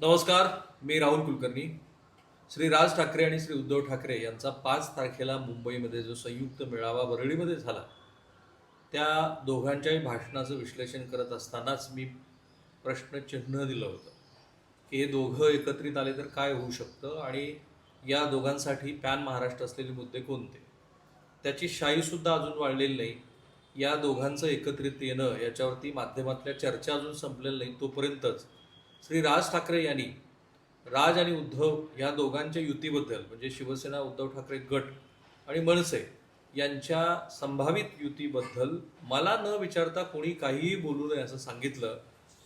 नमस्कार मी राहुल कुलकर्णी. श्री राज ठाकरे आणि श्री उद्धव ठाकरे यांचा पाच तारखेला मुंबईमध्ये जो संयुक्त मेळावा वरळीमध्ये झाला त्या दोघांच्याही भाषणाचं विश्लेषण करत असतानाच मी प्रश्नचिन्ह दिलं होतं की हे दोघं एकत्रित आले तर काय होऊ शकतं आणि या दोघांसाठी पॅन महाराष्ट्र असलेले मुद्दे कोणते? त्याची शाईसुद्धा अजून वाढलेली नाही. या दोघांचं एकत्रित येणं याच्यावरती माध्यमातल्या चर्चा अजून संपलेल्या नाही तोपर्यंतच श्री राज ठाकरे यांनी राज आणि उद्धव या दोघांच्या युतीबद्दल म्हणजे शिवसेना उद्धव ठाकरे गट आणि मनसे यांच्या संभावित युतीबद्दल मला न विचारता कोणी काहीही बोलू नये असं सांगितलं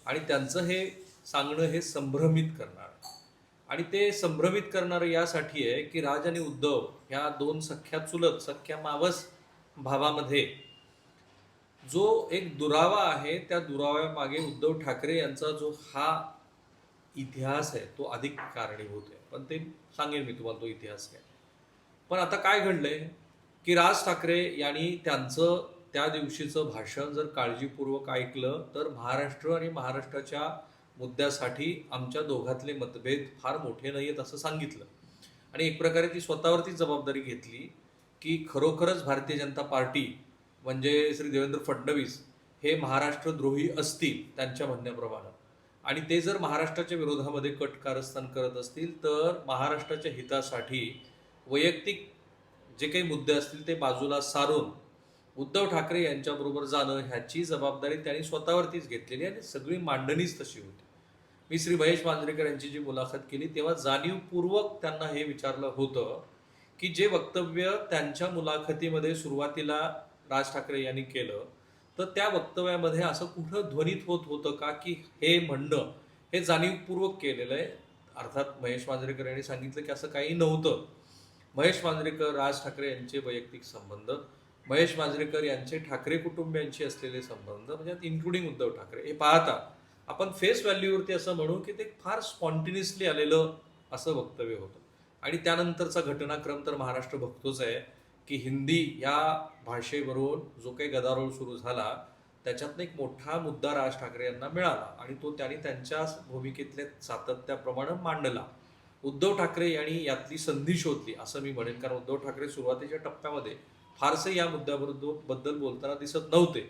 आणि त्यांचं हे सांगणं हे संभ्रमित करणार. आणि ते संभ्रमित करणारं यासाठी आहे की राज आणि उद्धव ह्या दोन सख्या चुलत सख्या मावस भावामध्ये जो एक दुरावा आहे त्या दुराव्यामागे उद्धव ठाकरे यांचा जो हा इतिहास आहे तो अधिक कारणीभूत आहे. पण ते सांगेन मी तुम्हाला तो इतिहास काय. पण आता काय घडलंय की राज ठाकरे यांनी त्यांचं त्या दिवशीचं भाषण जर काळजीपूर्वक ऐकलं तर महाराष्ट्र आणि महाराष्ट्राच्या मुद्द्यासाठी आमच्या दोघातले मतभेद फार मोठे नाही आहेत असं सांगितलं. आणि एक प्रकारे ती स्वतःवरतीच जबाबदारी घेतली की खरोखरच भारतीय जनता पार्टी म्हणजे श्री देवेंद्र फडणवीस हे महाराष्ट्रद्रोही असतील त्यांच्या म्हणण्याप्रमाणे. आणि ते जर महाराष्ट्राच्या विरोधामध्ये कट कारस्थान करत असतील तर महाराष्ट्राच्या हितासाठी वैयक्तिक जे काही मुद्दे असतील ते बाजूला सारून उद्धव ठाकरे यांच्याबरोबर जाणं ह्याची जबाबदारी त्यांनी स्वतःवरतीच घेतलेली आणि सगळी मांडणीच तशी होती. मी श्री महेश मांजरेकर यांची जी मुलाखत केली तेव्हा जाणीवपूर्वक त्यांना हे विचारलं होतं की जे वक्तव्य त्यांच्या मुलाखतीमध्ये सुरुवातीला राज ठाकरे यांनी केलं तर त्या वक्तव्यामध्ये असं कुठं ध्वनित होत होतं का की हे म्हणणं हे जाणीवपूर्वक केलेलं आहे? अर्थात महेश मांजरेकर यांनी सांगितलं की असं काही नव्हतं. महेश मांजरेकर राज ठाकरे यांचे वैयक्तिक संबंध महेश मांजरेकर यांचे ठाकरे कुटुंबियांशी असलेले संबंध म्हणजे इन्क्लुडिंग उद्धव ठाकरे हे पाहता आपण फेस व्हॅल्यूवरती असं म्हणू की ते फार स्पॉन्टिन्युअसली आलेलं असं वक्तव्य होतं. आणि त्यानंतरचा घटनाक्रम तर महाराष्ट्र बघतोच आहे. की हिंदी या भाषेवरून जो काही गदारोळ सुरू झाला त्याच्यातनं एक मोठा मुद्दा राज ठाकरे यांना मिळाला आणि तो त्यांनी त्यांच्या भूमिकेतल्या सातत्याप्रमाणे मांडला. उद्धव ठाकरे यांनी यातली संधी शोधली असं मी म्हणेन. कारण उद्धव ठाकरे सुरुवातीच्या टप्प्यामध्ये फारसे या मुद्द्याबरोबरबद्दल बोलताना दिसत नव्हते.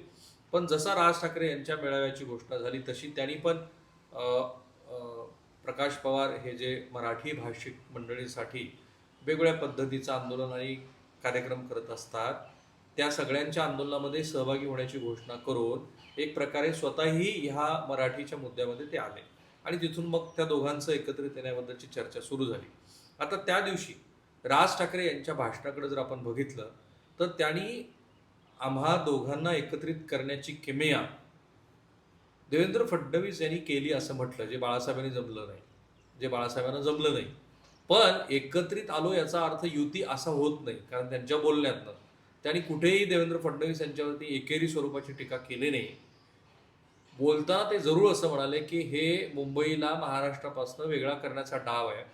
पण जसा राज ठाकरे यांच्या मेळाव्याची घोषणा झाली तशी त्यांनी पण प्रकाश पवार हे जे मराठी भाषिक मंडळीसाठी वेगवेगळ्या पद्धतीचं आंदोलन आणि कार्यक्रम करत असतात. त्या सगळ्यांच्या आंदोलनामध्ये सहभागी होण्याची घोषणा करून एक प्रकारे स्वतःही ह्या मराठीच्या मुद्द्यामध्ये ते आले. आणि तिथून मग त्या दोघांचं एकत्रित येण्याबद्दलची चर्चा सुरू झाली. आता त्या दिवशी राज ठाकरे यांच्या भाषणाकडे जर आपण बघितलं तर त्यांनी आम्हा दोघांना एकत्रित करण्याची किमया देवेंद्र फडणवीस यांनी केली असं म्हटलं जे बाळासाहेबांनी जमलं नाही. जे बाळासाहेबांना जमलं नाही. पण एकत्रित आलो याचा अर्थ युती असा होत नाही कारण त्यांच्या बोलण्यातनं. त्यांनी कुठेही देवेंद्र फडणवीस यांच्यावरती एकेरी स्वरूपाची टीका केली नाही. बोलताना ते जरूर असं म्हणाले की हे मुंबईला महाराष्ट्रापासून वेगळा करण्याचा डाव आहे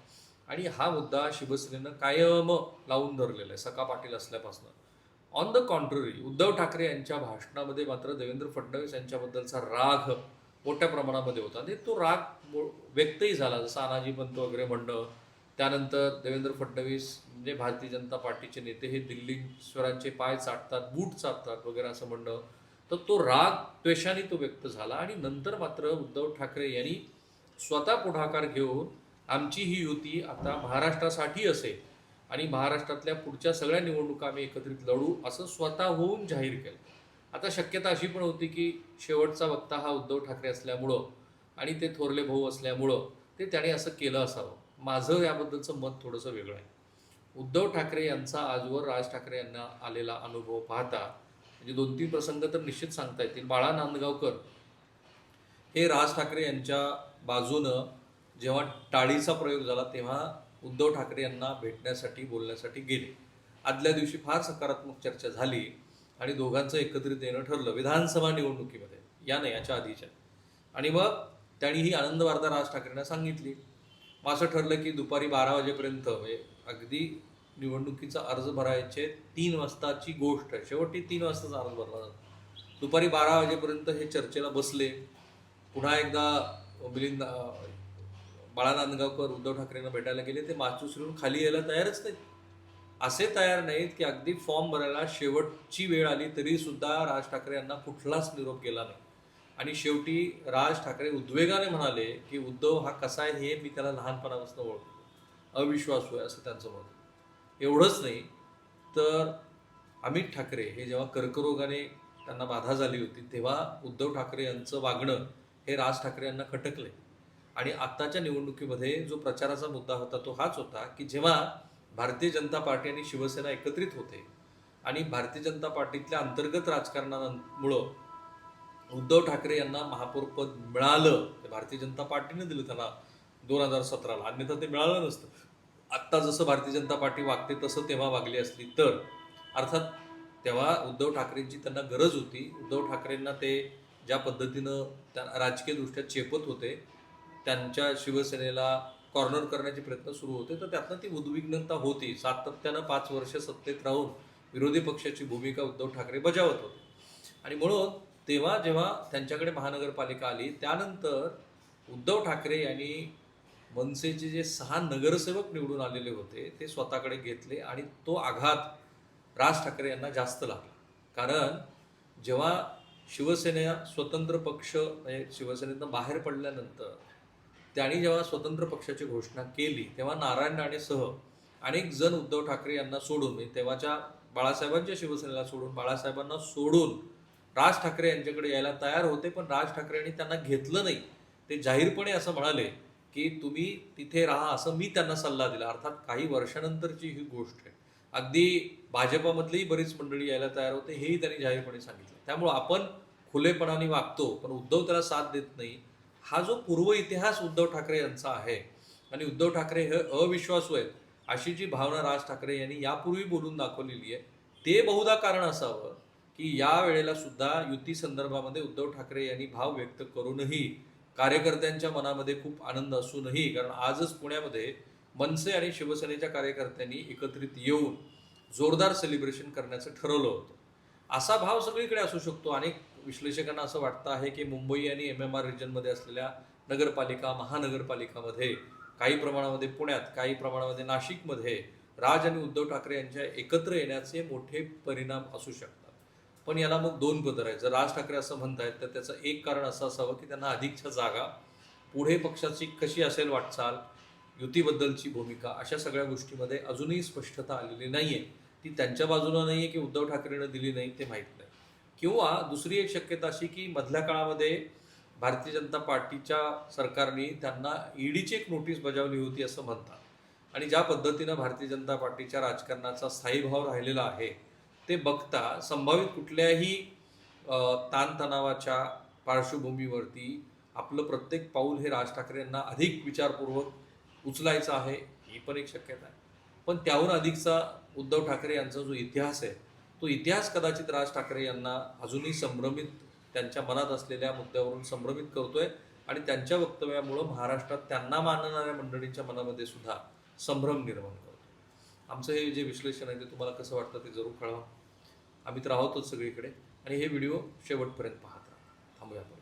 आणि हा मुद्दा शिवसेनेनं कायम लावून धरलेला आहे सका पाटील असल्यापासून. On the contrary Uddhav Thackeray यांच्या भाषणामध्ये मात्र देवेंद्र फडणवीस यांच्याबद्दलचा राग मोठ्या प्रमाणामध्ये होता. आणि तो राग व्यक्तही झाला जसं अनाजी पंत वगैरे म्हणणं त्यानंतर देवेंद्र फडणवीस म्हणजे भारतीय जनता पार्टीचे नेते हे दिल्लीश्वरांचे पाय चाटतात बूट चाटतात वगैरे असं म्हणणं. तर तो राग द्वेषाने तो व्यक्त झाला आणि नंतर मात्र उद्धव ठाकरे यांनी स्वतः पुढाकार घेऊन आमची ही युती आता महाराष्ट्रासाठी असेल आणि महाराष्ट्रातल्या पुढच्या सगळ्या निवडणुका आम्ही एकत्रित लढू असं स्वतः होऊन जाहीर केलं. आता शक्यता अशी पण होती की शेवटचा वक्ता हा उद्धव ठाकरे असल्यामुळं आणि ते थोरले भाऊ असल्यामुळं ते त्याने असं केलं असावं. माझं याबद्दलचं मत थोडंसं वेगळं आहे. उद्धव ठाकरे यांचा आजवर राज ठाकरे यांना आलेला अनुभव पाहता म्हणजे दोन तीन प्रसंग तर निश्चित सांगता येतील. बाळा नांदगावकर हे राज ठाकरे यांच्या बाजूनं जेव्हा टाळीचा प्रयोग झाला तेव्हा उद्धव ठाकरे यांना भेटण्यासाठी बोलण्यासाठी गेले. आदल्या दिवशी फार सकारात्मक चर्चा झाली आणि दोघांचं एकत्रित येणं ठरलं विधानसभा निवडणुकीमध्ये या नाही याच्या आधीच्या. आणि मग त्यांनी ही आनंद वार्ता राज ठाकरेंना सांगितली. असं ठरलं की दुपारी बारा वाजेपर्यंत म्हणजे अगदी निवडणुकीचा अर्ज भरायचे तीन वाजताची गोष्ट आहे. शेवटी तीन वाजताचा अर्ज भरला जातो. दुपारी बारा वाजेपर्यंत हे चर्चेला बसले. पुन्हा एकदा मिलिंद बाळा नांदगावकर उद्धव ठाकरेंना भेटायला गेले. ते मातोश्रीवरून खाली यायला तयारच नाहीत. असे तयार नाहीत की अगदी फॉर्म भरायला शेवटची वेळ आली तरीसुद्धा राज ठाकरे यांना कुठलाच निरोप केला नाही. आणि शेवटी राज ठाकरे उद्वेगाने म्हणाले की उद्धव हा कसा आहे हे मी त्याला लहानपणापासून ओळखतो. अविश्वासू आहे असं त्यांचं मत. एवढंच नाही तर अमित ठाकरे हे जेव्हा कर्करोगाने त्यांना बाधा झाली होती तेव्हा उद्धव ठाकरे यांचं वागणं हे राज ठाकरे यांना खटकले. आणि आत्ताच्या निवडणुकीमध्ये जो प्रचाराचा मुद्दा होता तो हाच होता की जेव्हा भारतीय जनता पार्टी आणि शिवसेना एकत्रित होते आणि भारतीय जनता पार्टीतल्या अंतर्गत राजकारणामुळं उद्धव ठाकरे यांना महापौरपद मिळालं. ते भारतीय जनता पार्टीने दिलं त्यांना दोन हजार सतराला. अन्यथा ते मिळालं नसतं. आत्ता जसं भारतीय जनता पार्टी वागते तसं तेव्हा वागली असली तर. अर्थात तेव्हा उद्धव ठाकरेंची त्यांना गरज होती. उद्धव ठाकरेंना ते ज्या पद्धतीनं त्या राजकीयदृष्ट्या चेपत होते त्यांच्या शिवसेनेला कॉर्नर करण्याचे प्रयत्न सुरू होते तर त्यातनं ती उद्विग्नता होती. सातत्यानं पाच वर्ष सत्तेत राहून विरोधी पक्षाची भूमिका उद्धव ठाकरे बजावत होते. आणि म्हणून तेव्हा जेव्हा त्यांच्याकडे महानगरपालिका आली त्यानंतर उद्धव ठाकरे यांनी मनसेचे जे सहा नगरसेवक निवडून आलेले होते ते स्वतःकडे घेतले आणि तो आघात राज ठाकरे यांना जास्त लागला. कारण जेव्हा शिवसेना स्वतंत्र पक्ष म्हणजे शिवसेनेतनं बाहेर पडल्यानंतर त्यांनी जेव्हा स्वतंत्र पक्षाची घोषणा केली तेव्हा नारायण राणेसह अनेक जण उद्धव ठाकरे यांना सोडून म्हणजे तेव्हाच्या बाळासाहेबांच्या शिवसेनेला सोडून बाळासाहेबांना सोडून राज ठाकरे यांच्याकडे यायला तयार होते पण राज ठाकरे यांनी त्यांना घेतलं नाही. ते जाहीरपणे असं म्हणाले की तुम्ही तिथे राहा असं मी त्यांना सल्ला दिला. अर्थात काही वर्षानंतरची ही गोष्ट आहे. अगदी भाजपामधलीही बरीच मंडळी यायला तयार होते हेही त्यांनी जाहीरपणे सांगितलं. त्यामुळं आपण खुलेपणाने वागतो पण उद्धव त्याला साथ देत नाही. हा जो पूर्व इतिहास उद्धव ठाकरे यांचा आहे आणि उद्धव ठाकरे हे अविश्वासू आहेत अशी जी भावना राज ठाकरे यांनी यापूर्वी बोलून दाखवलेली आहे ते बहुधा कारण असावं की या वेळेला सुद्धा युती संदर्भामध्ये उद्धव ठाकरे यांनी भाव व्यक्त करूनही कार्यकर्त्यांच्या मनामध्ये खूप आनंद असूनही कारण आजच पुण्यामध्ये मनसे आणि शिवसेनेच्या कार्यकर्त्यांनी एकत्रित येऊन जोरदार सेलिब्रेशन करण्याचं ठरवलं होतं. असा भाव सगळीकडे असू शकतो. अनेक विश्लेषकांना असं वाटतं आहे की मुंबई आणि एम एम आर रिजनमध्ये असलेल्या नगरपालिका महानगरपालिकामध्ये काही प्रमाणामध्ये पुण्यात काही प्रमाणामध्ये नाशिकमध्ये राज आणि उद्धव ठाकरे यांच्या एकत्र येण्याचे मोठे परिणाम असू शकतात. पण याला मग दोन पदर आहेत जर राज ठाकरे असं म्हणतायत तर त्याचं एक कारण असं असावं की त्यांना अधिकच्या जागा पुढे पक्षाची कशी असेल वाटचाल युतीबद्दलची भूमिका अशा सगळ्या गोष्टीमध्ये अजूनही स्पष्टता आलेली नाही आहे ती त्यांच्या बाजूला नाही आहे की उद्धव ठाकरेनं दिली नाही ते माहीत नाही. किंवा दुसरी एक शक्यता अशी की मधल्या काळामध्ये भारतीय जनता पार्टीच्या सरकारने त्यांना ईडीची एक नोटीस बजावली होती असं म्हणतात. आणि ज्या पद्धतीनं भारतीय जनता पार्टीच्या राजकारणाचा स्थायीभाव राहिलेला आहे ते बघता संभावित कुठल्याही ताणतणावाच्या पार्श्वभूमीवरती आपलं प्रत्येक पाऊल हे राज ठाकरे यांना अधिक विचारपूर्वक उचलायचं आहे ही पण एक शक्यता आहे. पण त्याहून अधिकचा उद्धव ठाकरे यांचा जो इतिहास आहे तो इतिहास कदाचित राज ठाकरे यांना अजूनही संभ्रमित त्यांच्या मनात असलेल्या मुद्द्यावरून संभ्रमित करतोय आणि त्यांच्या वक्तव्यामुळं महाराष्ट्रात त्यांना मानणाऱ्या मंडळींच्या मनामध्ये सुद्धा संभ्रम निर्माण करतो आमचं हे जे विश्लेषण आहे ते तुम्हाला कसं वाटतं ते जरूर कळवा. आम्ही तर आहोतच सगळीकडे. आणि हे व्हिडिओ शेवटपर्यंत पाहत राहा. थांबूया आपण.